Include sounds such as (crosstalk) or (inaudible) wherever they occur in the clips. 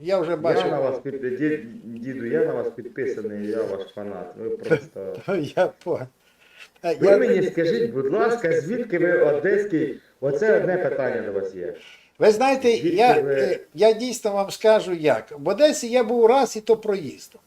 Я вже бачу. Я на вас під... дід- діду, я на вас підписаний, я ваш фанат. Ви просто. (laughs) Я понял. Е, Ви мені скажіть, будь ласка, звідки ви одеський? Оце одне питання до вас є. ви знаєте, Звідки я, ви- е, я дійсно вам скажу як. В Одесі я був раз і то проїздом.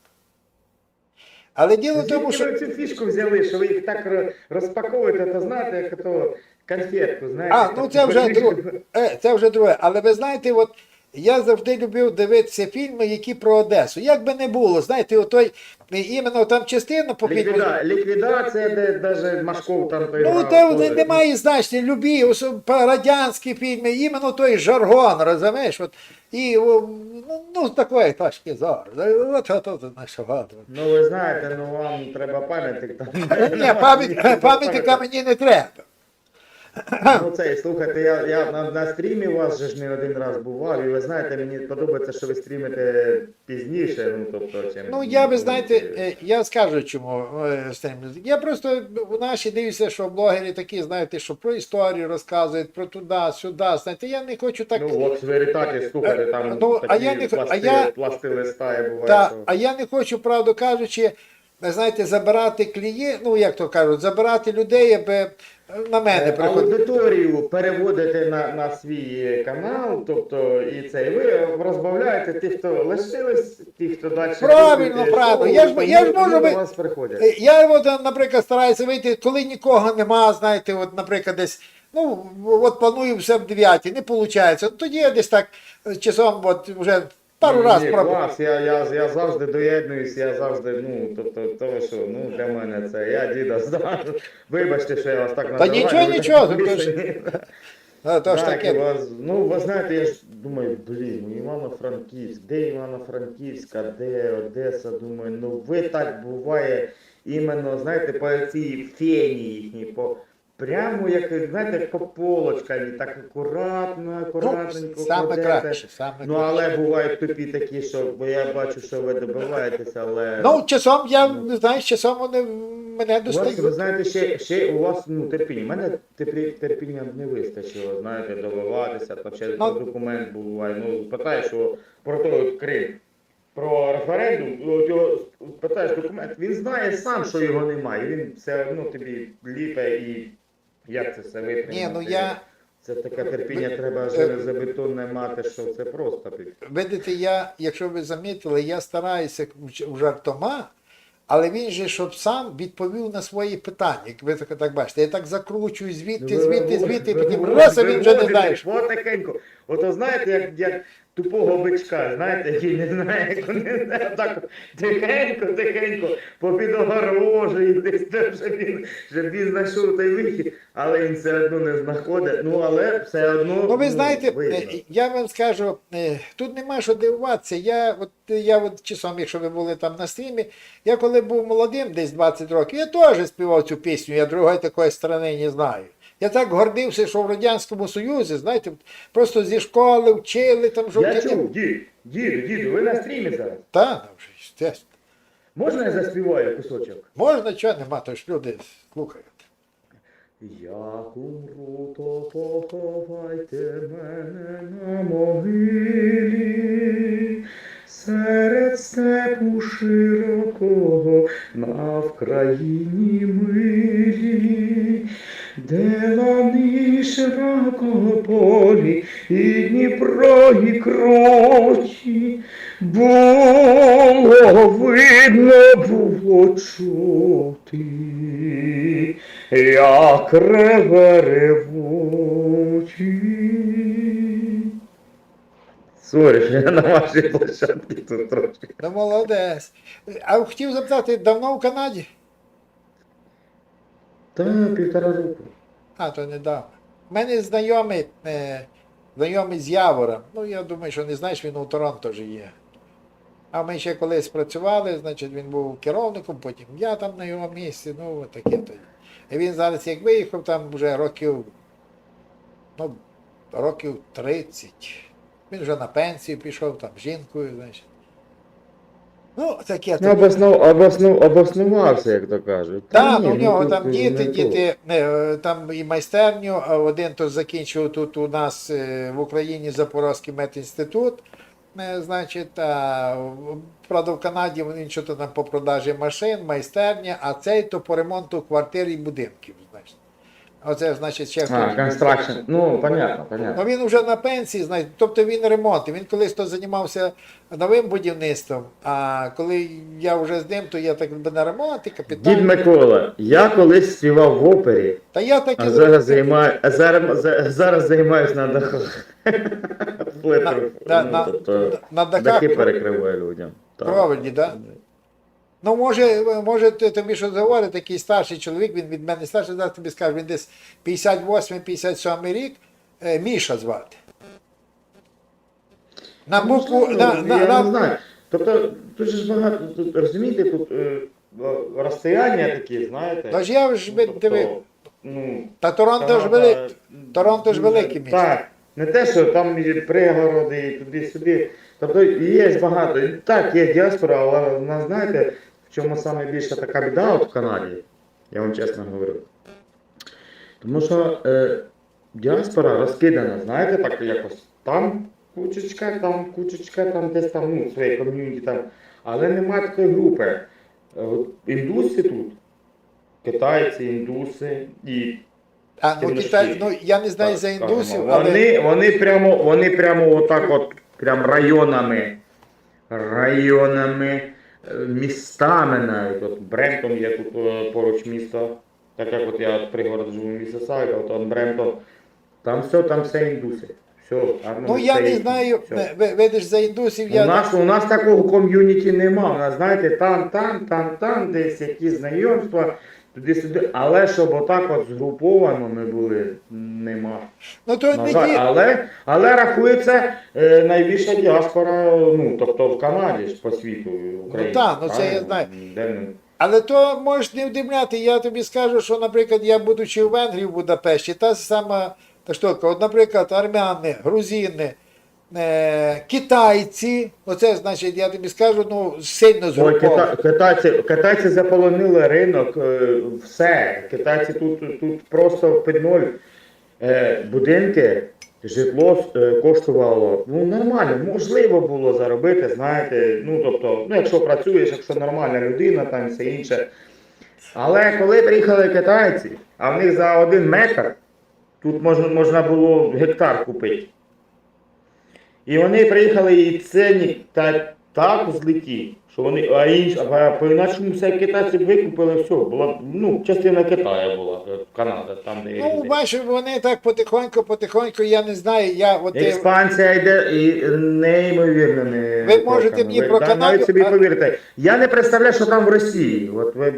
Але діло в тому, що. ви цю фішку взяли, що ви їх так розпаковуєте, то знаєте, як то конфетку, знаєте. А, ну це вже друге. Е, це вже друге. Але ви знаєте, от я завжди любив дивитися фільми, які про Одесу. Як би не було, знаєте, отой е, іменно там частина по фільму. Ліквіда... Ліквідація, де навіть Машков там той Ну, те теж. немає значення, любі, радянські фільми, іменно той жаргон, розумієш? От, і, ну, ну, такої точки зору. От, от, от, знаєш, от. Ну ви знаєте, ну вам треба пам'ятник там. Ні, пам'ятника мені не треба. Ну це, слухайте, я, я на, на стрімі у вас же ж не один раз бував, і ви знаєте, мені подобається, що ви стрімите пізніше, ну тобто, чим... Ну, я ви знаєте, е, я скажу чому. е, стрім. Я просто у наші дивлюся, що блогери такі, знаєте, що про історію розказують, про туди, сюди. Знаєте, я не хочу так. Ну, от в Веритаті, слухайте, там Ну, а я не хо- а я- пласти листає буває. Та, що- а я не хочу, правду кажучи, знаєте, забирати клієнт, ну як то кажуть, забирати людей, аби на мене Е, приходили. Аудиторію переводите на, на свій канал, тобто і це, і ви розбавляєте тих, хто лишились, тих, хто далі. Правильно, правильно. Я ж- я ж можу би- вас приходять. Е, Я от, наприклад, стараюся вийти, коли нікого нема, знаєте, от, наприклад, десь. Ну, от планую все в 9, не виходить. Тоді я десь так е, часом от, вже пару Ні, разів ні, пробував. клас, я, я, я завжди доєднуюсь, я завжди, ну, тобто, то ви що, ну, для мене це, я діда знаю. Вибачте, що я вас так називаю. нічого, нічого, то ж- А, то ж Так, і таке. вас, ну, ви знаєте, я ж думаю, блін, ну Івано-Франківськ, де Івано-Франківська, де Одеса, думаю, ну ви так буває, іменно, знаєте, по цій фені їхній, по, прямо як, знаєте, як по полочкам, так акуратно, акуратненько. Ну, саме кладете. краще, саме Ну, але бувають тупі такі, що, бо я бачу, що ви добиваєтеся, але... Ну, часом я, знаєш, часом вони мене У вас, ви знаєте, ще, ще у вас ну, терпіння. У мене терпі- терпіння не вистачило, знаєте, добиватися, там ще Ну, документ буває. Ну, питаєш, що про той Крим, про референдум, от його питаєш документ, він знає сам, що його немає. Він все одно тобі ліпе і як це все витримати. Ні, ну я, Це таке терпіння Ви- треба е, железобетонне мати, що це просто. видите, я, якщо ви замітили, я стараюся в жартома, але він же, щоб сам відповів на свої питання. Як ви так, так бачите, я так закручую звідти, Ну, звідти, звідти, ви- потім раз, а він вже не знаєш. Потихеньку. Ото знаєте, як, як тупого бичка, знаєте, який не знає, як вони (laughs) так тихенько, тихенько, попід огорожі, десь щоб він, щоб він знайшов той вихід, але він все одно не знаходить. Ну, але все одно. Ну, ви знаєте, видно. е, я вам скажу, е, тут нема що дивуватися. Я от, я от часом, якщо ви були там на стрімі, я коли був молодим, десь 20 років, я теж співав цю пісню, я другої такої сторони не знаю. Я так гордився, що в Радянському Союзі, знаєте, просто зі школи вчили там Я жовтяки. чув, дід, діду, діду, ви на стрімі зараз. Та, ну, вже, естественно. Можна я заспіваю кусочок? Можна, чого нема, то ж люди слухають. Як умру, то поховайте мене на могилі, серед степу широкого на Вкраїні милі, де лани широкого полі і Дніпро і крочі, було видно, було чути. Як реве ревучі. Сорі, що я на вашій площадці тут трошки. Ну, молодець. А хотів запитати, давно в Канаді? Та півтора року. А, то недавно. У мене знайомий, е, знайомий з Явора. Ну, я думаю, що не знаєш, він у Торонто ж є. А ми ще колись працювали, значить, він був керівником, потім я там на його місці, ну, таке то. І він зараз, як виїхав, там вже років, ну, років 30. Він вже на пенсію пішов, там жінкою, значить. Ну, таке Ну, обоснов, обоснов, обоснувався, як то кажуть. Так, ну, у нього там не діти, діти, е, там і майстерню, а один то закінчив тут у нас е, в Україні Запорозький медінститут. е, Значить, а, правда, в Канаді він що то там по продажі машин, майстерня, а цей то по ремонту квартир і будинків. Значить. Оце, значить, ще А, хтось- констракшн. Ну, понятно, понятно. Ну він вже на пенсії, знаєте, тобто він ремонт. Він колись то займався новим будівництвом, а коли я вже з ним, то я так би на ремонт і Дід. Микола, я колись співав в опері, Та я так і а зараз займаю, а зараз, за- зараз займаюсь на дахах. Флетером. на- Ну, на- тобто, на дахах дахи перекриваю людям. Так. Проводні, да? Ну, може, може ти- тобі щось говорить, такий старший чоловік, він від мене старший, зараз тобі скаже, він десь 58-57 рік, е, Міша звати. На букву, Ну, на, я на, не на, знаю. Тобто, тут ж багато, тут, розумієте, тут е, розстояння такі, знаєте. Тож я ж би Тобто, дивив, ну, та Торонто ж Канада, вели, Торонто ж велике місто. Так, не те, що там і пригороди, і туди-сюди. Тобто є багато. Так, є діаспора, але вона, знаєте, в чому саме більша така біда от в Канаді, я вам чесно говорю. Тому що е, діаспора розкидана, знаєте, так якось там кучечка, там кучечка, там десь там, ну, своє ком'юніті там. Але немає такої групи. Е, От індуси тут, китайці, індуси і А, ну, Китай, ну, я не знаю Так, за індусів, але Вони, вони прямо, вони прямо отак от, прям районами, районами, містами навіть. От Брентон є тут е, поруч місто, так як от я от пригород живу в Місісагі, от, от Брентон. Там все, там все індуси. Все, гарно, ну, я не знаю, все. ви- видиш за індусів, У я нас, у нас такого ком'юніті нема. У нас, знаєте, там, там, там, там, десь якісь знайомства, туди-сюди. Але щоб отак от згруповано ми були, нема. ну то На не жаль, але, але рахується е, найбільша діаспора, ну, тобто в Канаді ж по світу, Україні. так, ну, це я знаю. Де? Але то можеш не вдивляти. Я тобі скажу, що, наприклад, я будучи в Венгрії в Будапешті, та сама та штука. От, наприклад, армяни, грузини, е, китайці, оце значить, я тобі скажу, ну, сильно Ой, кита, китайці, китайці заполонили ринок, е, все. Китайці тут, тут просто під ноль. Е, будинки, житло е, коштувало ну, нормально, можливо було заробити, знаєте, ну тобто, ну якщо працюєш, якщо нормальна людина, там все інше. Але коли приїхали китайці, а в них за один метр тут можна, можна було гектар купити. І вони приїхали і цінник та, так злетів, що вони, а інш, а по інакшому все китайці викупили, все, була, ну, частина Китаю була, е, Канада, там де Ну, бачиш, вони так потихоньку, потихоньку, я не знаю, я от Експансія йде і неймовірно не. Ви можете мені про Канаду, Навіть собі повірте. Я не представляю, що там в Росії. От ви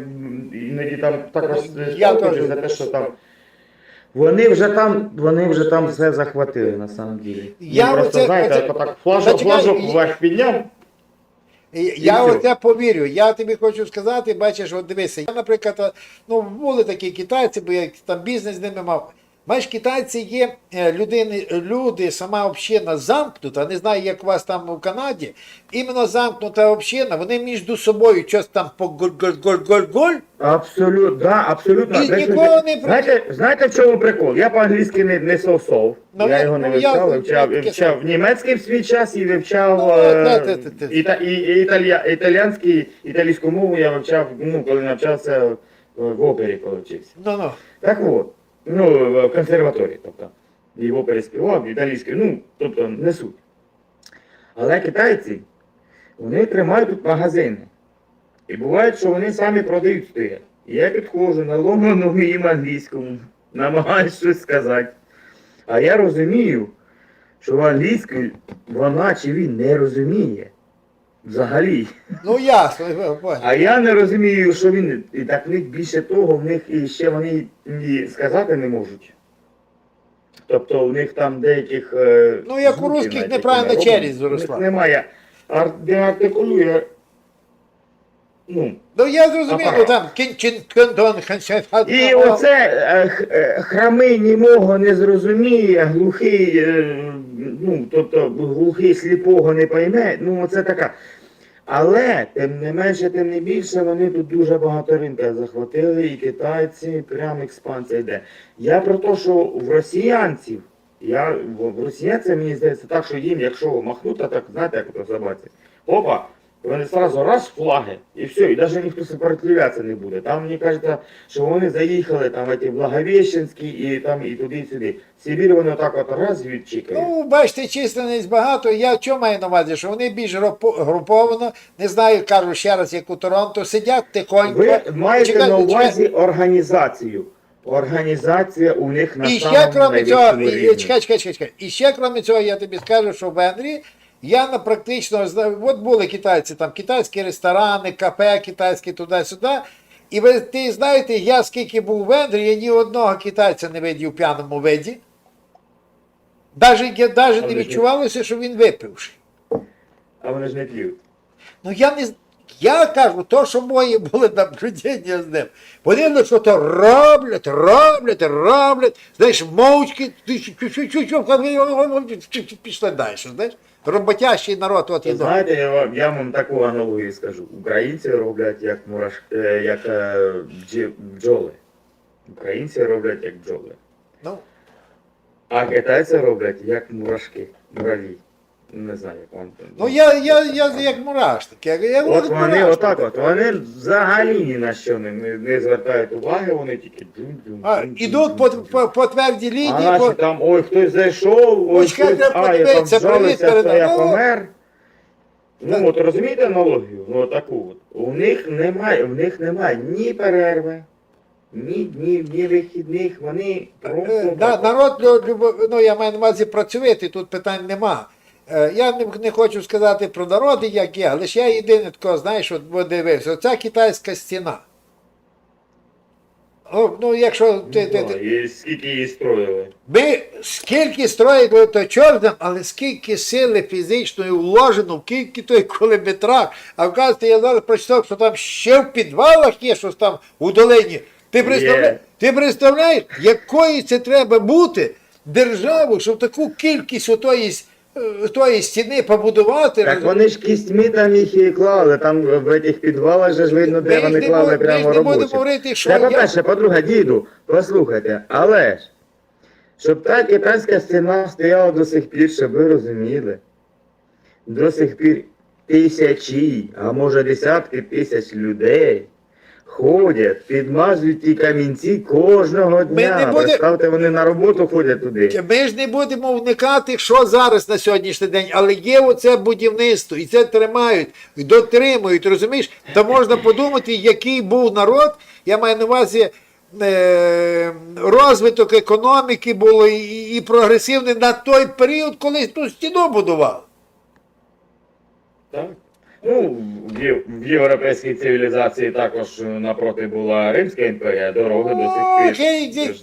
іноді там також Я за те, що там. Вони вже там, вони вже там все захватили на самом ділі. Я Він просто, оце- знаєте, оце- так флажок, Зачекай, флажок і- вверх підняв. Я все. оце повірю. Я тобі хочу сказати, бачиш, от дивися, я, наприклад, ну були такі китайці, бо я там бізнес з ними мав. Бачиш, китайці є е, людини, люди, сама община замкнута, не знаю, як у вас там у Канаді, іменно замкнута община, вони між собою щось там по голь-голь-голь-голь. Абсолютно, да, абсолютно. І Знаєте, нікого не знаєте, знаєте, в чому прикол? Я по-англійськи не, не совсов. Ну, я я- його не ну, вивчав, я вивчав, вивчав німецький в свій час і вивчав Ну, е, да, те- те- те. іта, і, і італія, італіянський, італійську мову я вивчав, ну, коли навчався в, в опері, коли вчився. Ну ну. Так от, ну, в консерваторії, тобто. І в опері італійською, ну, тобто, не суть. Але китайці, вони тримають тут магазини. І буває, що вони самі продають стоять. І я підходжу на ломану їм англійському, намагаюсь щось сказати. А я розумію, що англійською вона чи він не розуміє. Взагалі. Ну ясно, я понял. А я не розумію, що він. І так в них більше того, в них і ще вони і сказати не можуть. Тобто у них там деяких. е, Ну, як у русських неправильно челюсть зросла. Немає. Ар, де артикулює. Ну. Ну я зрозумів, Апарат. там кін чин кентон І оце е, х- е, храмий німого не зрозуміє, глухий, е, ну, тобто глухий сліпого не пойме, ну оце така. Але тим не менше, тим не більше, вони тут дуже багато ринка захватили, і китайці, прям експансія йде. Я про те, що в росіянців, я в в росіянців, мені здається, так, що їм, якщо махнути, так знаєте, як то собаці. Опа, вони одразу раз флаги, і все, і навіть ніхто сопротивлятися не буде. Там мені кажеться, що вони заїхали там ті Благовещенські і там і туди, і сюди. Сибір вони отак от раз відчікають. Ну, бачите, численність багато. Я що маю на увазі, що вони більш груповано, не знаю, кажу ще раз, як у Торонто, сидять тихонько. Ви маєте чекайте, на увазі організацію. Організація у них на І ще, самому крім цього, і, чекай, чекай, чекай. І ще, крім цього, я тобі скажу, що в Венгрії я на практично от були китайці, там китайські ресторани, кафе китайські туди-сюди. І ви ти знаєте, я скільки був у Венгрії, я ні одного китайця не видів в п'яному виді. Навіть, я навіть не відчувалося, що він випивши. А вони ж не п'ють. Ну я не я кажу, то, що мої були наблюдення з ним. Вони ну, що то роблять, роблять, роблять, знаєш, мовчки, що- пішли далі, знаєш. Роботящий народ, от і знаєте, я вам, я вам таку аналогію скажу. Українці роблять як мураш, як е, бджоли. Українці роблять як бджоли. Ну, А китайці роблять як мурашки, мураві. Не знаю, як вам. ну я, я, я, як мурашник. Я, я, От вони мурашник. отак от, вони взагалі ні на що не, не, не звертають уваги, вони тільки. А, ідуть по, по, по твердій А лінії, наші по, там, ой, хтось зайшов, ой, Ось хтось, треба а, я там подивитися, привіт вжалився, передав. я Ну, помер. Ну, от розумієте аналогію? Ну, таку от. У них немає, у них немає ні перерви, ні днів, ні вихідних, вони просто... Е, да, так от. народ, лю- любо- ну я маю на увазі працювати, тут питань нема. Е, Я не, хочу сказати про народи, як є, лише я єдине такого, знаєш, от дивився, оця китайська стіна. Ну, ну якщо ти, ти, Ну, ти, і скільки її строїли. ми скільки строїли, то чорним, але скільки сили фізичної вложено, скільки той кілометрах. А вказується, я зараз прочитав, що там ще в підвалах є щось там у долині. Ти представляєш, ти представляєш, якої це треба бути державу, щоб таку кількість отої, тої стіни побудувати. Так вони ж кістьми там їх і клали, там в цих підвалах же ж видно, де ж вони не клали бу- ми прямо не будемо робочі. говорити, що Це я- по-перше, по-друге, діду, послухайте, але ж, щоб та китайська стіна стояла до сих пір, щоб ви розуміли, до сих пір тисячі, а може десятки тисяч людей ходять, підмазують ті камінці кожного дня. не буде- Представте, вони на роботу ходять туди. Ми ж не будемо вникати, що зараз на сьогоднішній день, але є оце будівництво, і це тримають, і дотримують, розумієш? Та можна подумати, який був народ, я маю на увазі. е, Розвиток економіки було і, і прогресивний на той період, коли ту стіну будували. Так. Ну, в, європейській цивілізації також напроти була Римська імперія, дороги до сих пір.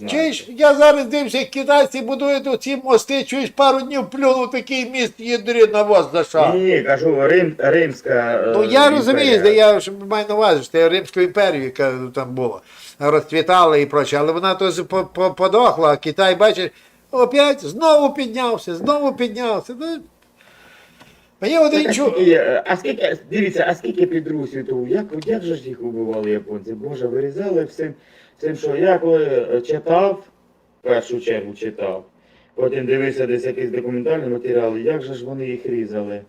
чуєш, ж я зараз дивлюся, як китайці будують оці мости, чуєш, пару днів плюнув такий міст єдрі на воз зашав. Ні, ні, кажу, Рим, Римська. е, Ну я розумію, я ж маю на увазі, що це Римську імперію, яка там була, розцвітала і проче, але вона то по- по- подохла, а Китай, бачиш, опять знову піднявся, знову піднявся. Мені Так, один скільки, а скільки, дивіться, а скільки під Другу світову, як, як же ж їх убивали японці? Боже, вирізали всім, всім, що я коли е, читав, в першу чергу читав, потім дивився десь якісь документальні матеріали, як же ж вони їх різали?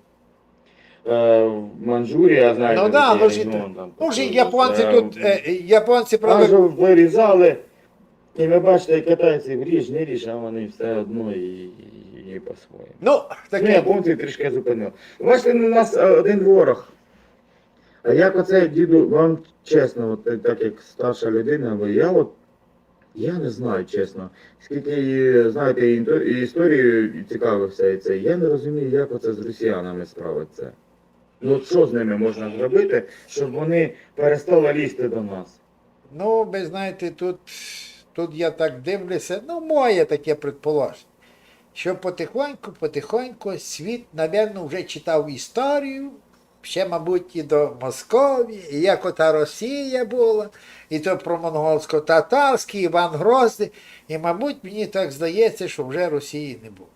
Е, в Манчжурія, знаєте, Ну да, ну ж, ну ж японці е, тут, е, японці правда, Кажу, вирізали, і ви бачите, китайці ріж, не ріж, а вони все одно і, і, і по-своєму. ну, Ну, таке, японці трішки зупинили. Бачите, у нас е, один ворог. А як оце, діду, вам чесно, от, е, так як старша людина, ви, я от, я не знаю, чесно. Скільки, е, знаєте, і історією цікавився і це, я не розумію, як оце з росіянами справиться. Ну, от що з ними можна зробити, щоб вони перестали лізти до нас? ну, ви знаєте, тут, тут я так дивлюся, ну, моє таке предположення. Що потихоньку, потихоньку світ, напевно, вже читав історію, ще, мабуть, і до Московії, і як ота Росія була, і то про монголсько-татарський, Іван Грозний. І, мабуть, мені так здається, що вже Росії не буде.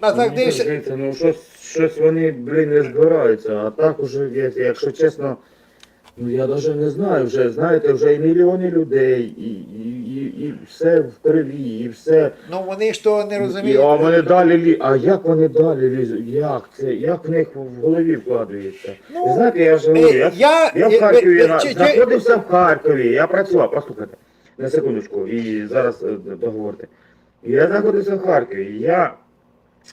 А так дивишся. ну щось, щось вони, блін, не збираються. А так уже, якщо чесно, ну я навіть не знаю, вже знаєте, вже і мільйони людей, і, і, і, і все в криві, і все. Ну вони ж того не І, розуміють. а вони далі лі... А як вони далі лізуть? Як це? Як в них в голові вкладається? Ну, знаєте, я ж говорю, Е, я, я, я е, в Харкові е, чи- чи- знаходився в Харкові, я працював, послухайте, на секундочку, і зараз е, договорте. Я знаходився в Харкові, я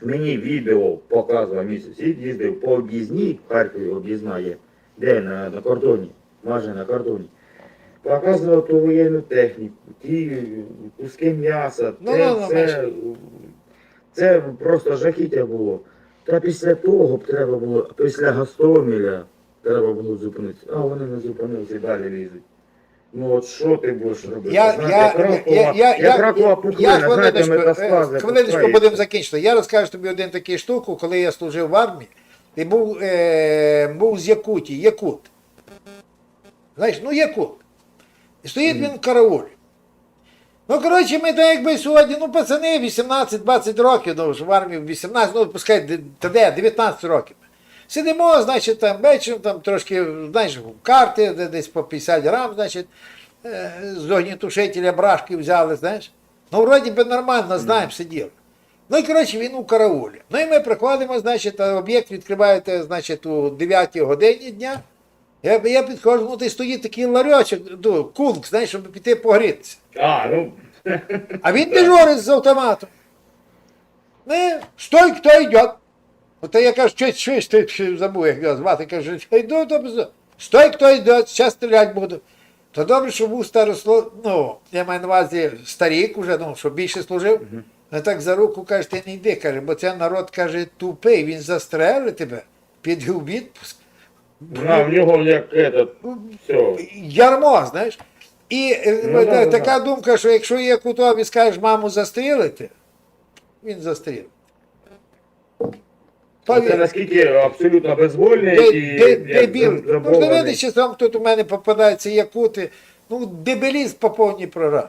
мені відео показував мій сусід, їздив по об'їзній, в Харкові об'їзна є, де на, на кордоні, майже на кордоні. Показував ту воєнну техніку, ті куски м'яса, Ну, це, ну, ну, це, це просто жахіття було. Та після того б треба було, після Гастомеля треба було зупинитися. А вони не зупинилися і далі лізуть. Ну от що ти будеш робити? Я, Знаєте, я, я, я, я, ракова я, пухлина, знаєте, хвилиночку, е, метастази. хвилиночку будемо закінчити. Я розкажу тобі один такий штуку, коли я служив в армії, і був, е, був з Якутії, Якут. Знаєш, ну Якут. І стоїть він в караулі. Ну, коротше, ми так якби сьогодні, ну, пацани, 18-20 років, ну, в армії 18, ну, пускай, де- та де, 19 років. Сидимо, значить, там вечором, там трошки, знаєш, карти, де десь по 50 грам, значить, е, з огнітушителя брашки взяли, знаєш. Ну, вроді би нормально, знаємо, сиділи. Ну і коротше він у караулі. Ну і ми приходимо, значить, об'єкт відкриваєте, значить, у 9 годині дня. Я, я підходжу, ну ти стоїть такий ларьочок, ну, кунг, знаєш, щоб піти погрітися. А, ну, А він дежурить з автоматом. Не, стой, хто йде. От я кажу, що, що, що, що забув, як його звати. Кажу, йду, то стой, хто йде, зараз стріляти буду. То добре, що був старослов, ну, я маю на увазі старік уже, ну, що більше служив. А так за руку каже, ти не йди, каже, бо це народ каже тупий, він застрелить тебе, піде у відпуск. на, в нього як этот, все. Ярмо, знаєш. І е, Ну, та- да, да, така думка, що якщо є кутові, скажеш маму застрілити, він застрілить. Це наскільки абсолютно безвольний Де- і де- Дебіл. Ну, дивитися, там тут у мене попадається якути. Ну, дебілізм по повній програмі.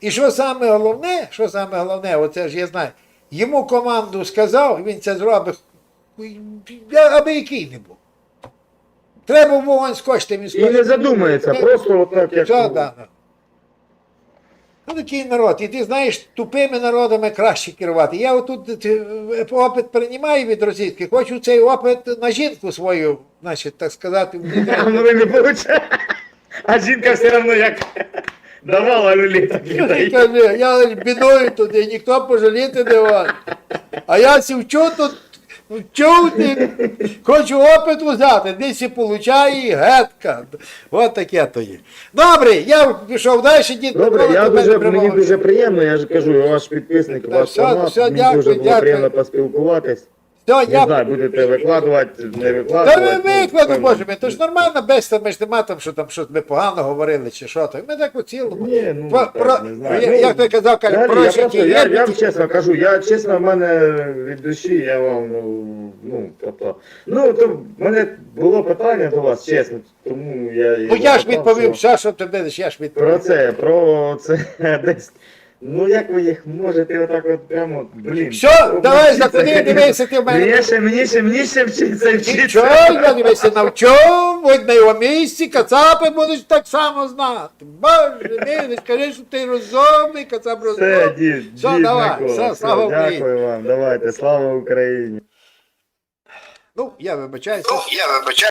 І що саме головне, що саме головне, оце ж я знаю, йому команду сказав, він це зробить, аби який не був. Треба вогонь скочити, він І не задумається, Не- просто отак, як... Що, да. Ну, такий народ. І ти знаєш, тупими народами краще керувати. Я отут е, опит приймаю від російських, хочу цей опит на жінку свою, значить, так сказати, (laughs) не. (laughs) А жінка все одно як давала люлі, так і Він дає. каже, я бідою туди, ніхто пожаліти не може. А я сівчу тут, чув хочу опит взяти, десь і получаю, і гетка. От таке то є. Добре, я пішов далі, дід Добре, Микола я тебе дуже, мені дуже приємно, я ж кажу, я ваш підписник, ваш все, фанат, все, мені дякую, дуже було дякую. приємно поспілкуватись. Все, Не я знаю, будете викладувати, не Та викладувати. ви ну, викладу, певно. боже мій, то ж нормальна бесіда, ми ж нема там, що там щось ми погано говорили, чи що так. Ми так у цілому. Ні, ну, Про- так, про- не знаю. я- Ну, як ти казав, каже, Далі, я, просто, я, я вам чесно кажу, я чесно, в мене від душі, я вам, ну, ну, тобто, ну, то в мене було питання до вас, чесно, тому я... Ну я ж запитав, відповів, що все, що ти будеш, я ж відповів. Про це, про це (laughs) десь, ну, як ви їх можете отак от прямо, блін. Все, ну, давай, заходи, дивися, ти в мене. Мені ще, мені ще, мені ще вчиться, вчиться. Нічого, я дивися навчу, будь на його місці, кацапи будеш так само знати. Боже мій, не скажи, що ти розумний, кацап Все, розумний. дід, Все, дід давай, Микола, все, все, слава Україні. дякую вам, давайте, слава Україні. Ну, я вибачаюся. Ну, я вибачаю.